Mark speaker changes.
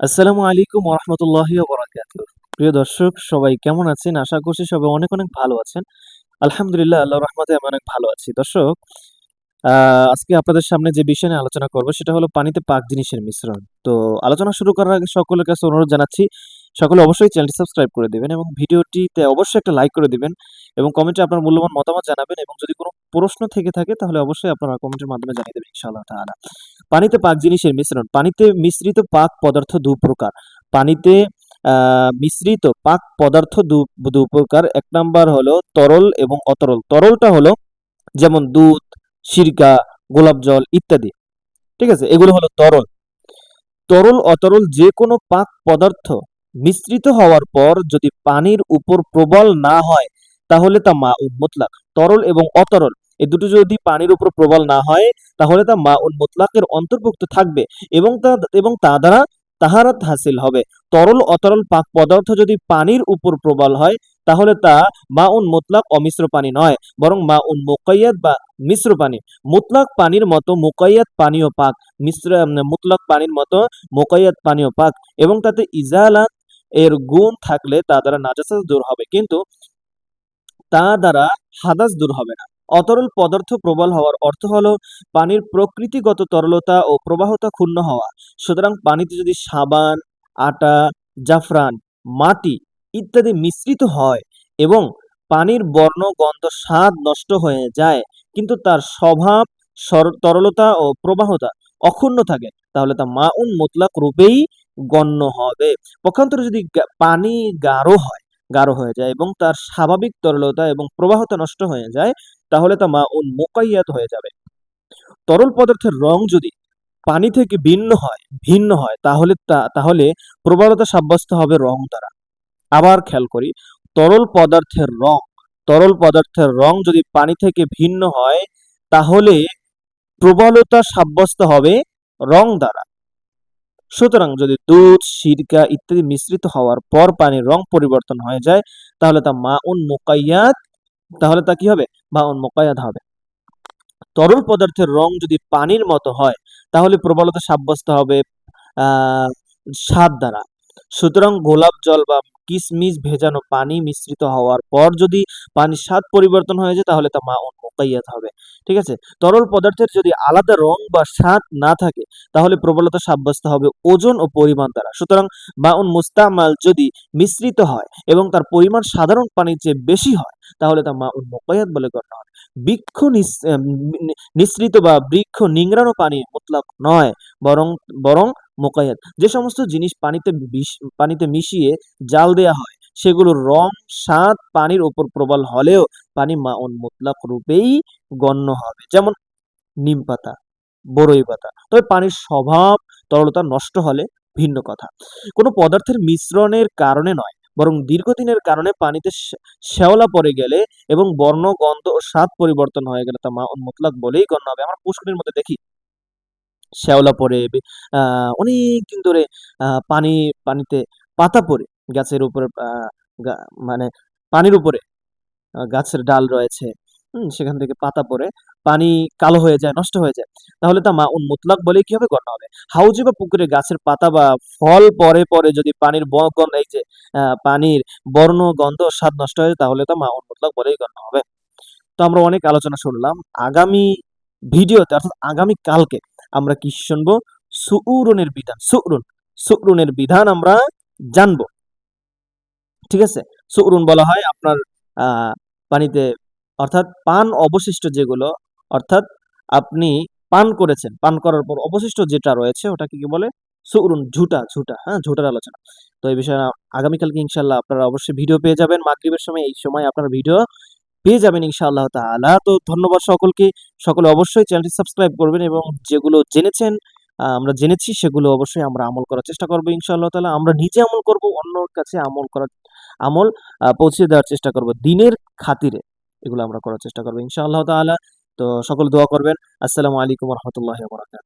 Speaker 1: আসসালামু আলাইকুম রহমতুল্লাহ বরাকাত প্রিয় দর্শক, সবাই কেমন আছেন? আশা করছি সবাই অনেক অনেক ভালো আছেন। আলহামদুলিল্লাহ আল্লাহ রহমতে আমি অনেক ভালো আছি। দর্শক আজকে আপনাদের সামনে যে বিষয় নিয়ে আলোচনা করব, সেটা হলো পানিতে পাক জিনিসের মিশ্রণ। তো আলোচনা শুরু করার আগে সকলের কাছে অনুরোধ জানাচ্ছি সকলে অবশ্যই চ্যানেলটি সাবস্ক্রাইব করে দিবেন এবং ভিডিওটিতে অবশ্যই একটা লাইক করে দিবেন এবং কমেন্টে আপনার মূল্যবান মতামত জানাবেন এবং যদি কোনো প্রশ্ন থেকে থাকে তাহলে অবশ্যই আপনারা কমেন্টের মাধ্যমে জানিয়ে দেবেন ইনশাআল্লাহ তাআলা। পানিতে পাক জিনিসের মিশ্রণ, পানিতে মিশ্রিত পাক পদার্থ দু প্রকার। পানিতে মিশ্রিত পাক পদার্থ দু প্রকার। এক নাম্বার হলো তরল এবং অতরল। তরলটা হলো যেমন দুধ, সিরকা, গোলাপ জল ইত্যাদি। ঠিক আছে? এগুলো হলো তরল। তরল, অতরল যে কোনো পাক পদার্থ মিশ্রিত হওয়ার পর যদি পানির উপর প্রবল না হয়, তাহলে তা মা উন মুতলাক, তরল এবং অতরল। এই দুটো যদি পানির উপর প্রবল না হয়, তাহলে তা মা উন মুতলাকের অন্তর্ভুক্ত থাকবে এবং তা এবং তা দ্বারা তাহারাত হাসিল হবে। তরল অতরল পাক পদার্থ যদি পানির উপর প্রবল হয়, তাহলে তা মা উন মোতলাক অমিশ্র পানি নয়, বরং মা উন মুকাইয়াদ বা মিশ্র পানি। মুতলাক পানির মতো মুকাইয়াত পানীয় পাক, মিশ্র মুতলাক পানির মতো মোকাইয়াত পানীয় পাক, এবং তাতে ইজালাত এর গুণ থাকলে তা দ্বারা নাজাসাত দূর হবে। কিন্তু তা দ্বারা হাদাস দূর হবে না। অতরল পদার্থ প্রবল হওয়ার অর্থ হলো পানির প্রকৃতিগত তরলতা ও প্রবাহতা ক্ষুণ্ণ হওয়া। সুতরাং পানিতে যদি সাবান, আটা, জাফরান, মাটি ইত্যাদি মিশ্রিত হয় এবং পানির বর্ণ, গন্ধ, স্বাদ নষ্ট হয়ে যায়, কিন্তু তার স্বভাব তরলতা ও প্রবাহতা অক্ষুণ্ণ থাকে, তাহলে তা মা উন মুতলাক রূপেই গণ্য হবে। পক্ষান্তরে যদি পানি গাঢ় হয়, গাঢ় হয়ে যায় এবং তার স্বাভাবিক তরলতা এবং প্রবাহতা নষ্ট হয়ে যায়, তাহলে তা মা উন মোকাইয়াত হয়ে যাবে। তরল পদার্থের রং যদি পানি থেকে ভিন্ন হয় ভিন্ন হয়, তাহলে তা, তাহলে প্রবলতা সাব্যস্ত হবে রং দ্বারা। আবার খেয়াল করি, তরল পদার্থের রং, তরল পদার্থের রং যদি পানি থেকে ভিন্ন হয়, তাহলে প্রবলতা সাব্যস্ত হবে রং দ্বারা। সুতরাং যদি দুধ, সিরকা ইত্যাদি মিশ্রিত হওয়ার পর পানির রং পরিবর্তন হয়ে যায়, তাহলে তা মা উন মোকাইয়াত, তাহলে তা কি হবে? মা উন মোকাইয়াত হবে। তরল পদার্থের রং যদি পানির মতো হয়, তাহলে প্রবলতা সাব্যস্ত হবে, আহ, স্বাদ দ্বারা। সুতরাং গোলাপ জল বা কিশমিশ ভেজানো পানি মিশ্রিত হওয়ার পর যদি পানির স্বাদ পরিবর্তন হয়ে যায়, তাহলে তা মাউন মুকাইয়াত হবে। ঠিক আছে? তরল পদার্থের যদি আলাদা রং বা স্বাদ না থাকে, তাহলে প্রবলতা সাব্যস্ত হবে ওজন ও পরিমাণ দ্বারা। সুতরাং মাউন মুস্তামাল যদি মিশ্রিত হয় এবং তার পরিমাণ সাধারণ পানির চেয়ে বেশি হয়, তাহলে তা মাউন মুকাইয়াত বলে গণ্য হবে বৃক্ষ নিস- নিঃসৃত বা বৃক্ষ নিংড়ানো পানি মুতলাক নয়, বরং বরং মোকায়েত যে সমস্ত জিনিস পানিতে পানিতে মিশিয়ে জাল দেয়া হয়, সেগুলোর রং, স্বাদ পানির উপর প্রবল হলেও পানি মাউন মুতলাক রূপেই গণ্য হবে। যেমন নিম পাতা বড়ই পাতা। তবে পানির স্বভাব, তরলতা নষ্ট হলে ভিন্ন কথা। কোনো পদার্থের মিশ্রণের কারণে নয়, বরং দীর্ঘদিনের কারণে পানিতে শ্যাওলা পড়ে গেলে এবং বর্ণ, গন্ধ ও স্বাদ পরিবর্তন হয়ে গেলে তা মাউন মুতলাক বলেই গণ্য হবে। আমরা পুষ্করির মধ্যে দেখি শ্যাওলা পড়ে বে- আহ অনেক দিন ধরে পানি, পানিতে পাতা পড়ে গাছের উপরে মানে পানির উপরে গাছের ডাল রয়েছে সেখান থেকে পাতা পড়ে, পানি কালো হয়ে যায়, নষ্ট হয়ে যায়। তাহলে তা মা মুতলাক বলে কি হবে গণ্য হবে? হাউজে বা পুকুরে গাছের পাতা বা ফল পরে পরে যদি পানির গন্ধ এই যে পানির বর্ণ, গন্ধ, স্বাদ নষ্ট হয়ে, তাহলে তা মা মুতলাক বলেই গণ্য হবে। তো আমরা অনেক আলোচনা শুনলাম। আগামী ভিডিওতে, অর্থাৎ আগামী কালকে আমরা কি শুনব? সুউরনের বিধান, সুউরুন, সুউরনের বিধান আমরা জানব। ঠিক আছে? সুউরুন বলা হয় আপনার পানিতে, অর্থাৎ পান অবশিষ্ট যেগুলো, অর্থাৎ আপনি পান করেছেন, পান করার পর অবশিষ্ট যেটা রয়েছে ওটাকে কি বলে? সুউরুন, ঝুটা ঝুটা হ্যাঁ ঝুটার আলোচনা। তো এই বিষয়ে আগামীকালকে ইনশাল্লাহ আপনারা অবশ্যই ভিডিও পেয়ে যাবেন। মাগরিবের সময় এই সময় আপনার ভিডিও পেয়ে যাবেন ইনশাআল্লাহ তাআলা। তো ধন্যবাদ সকলকে। সকলে অবশ্যই চ্যানেলটি সাবস্ক্রাইব করবেন এবং যেগুলো জেনেছেন আমরা জেনেছি, সেগুলো অবশ্যই আমরা আমল করার চেষ্টা করব ইনশাআল্লাহ তাআলা। আমরা নিজে আমল করব, অন্যর কাছে আমল করার, আমল পৌঁছে দেওয়ার চেষ্টা করব দিনের খাতিরে। এগুলো আমরা করার চেষ্টা করব ইনশাআল্লাহ তাআলা। তো সকল দোয়া করবেন। আসসালামু আলাইকুম রহমতুল্লাহ বরাকাত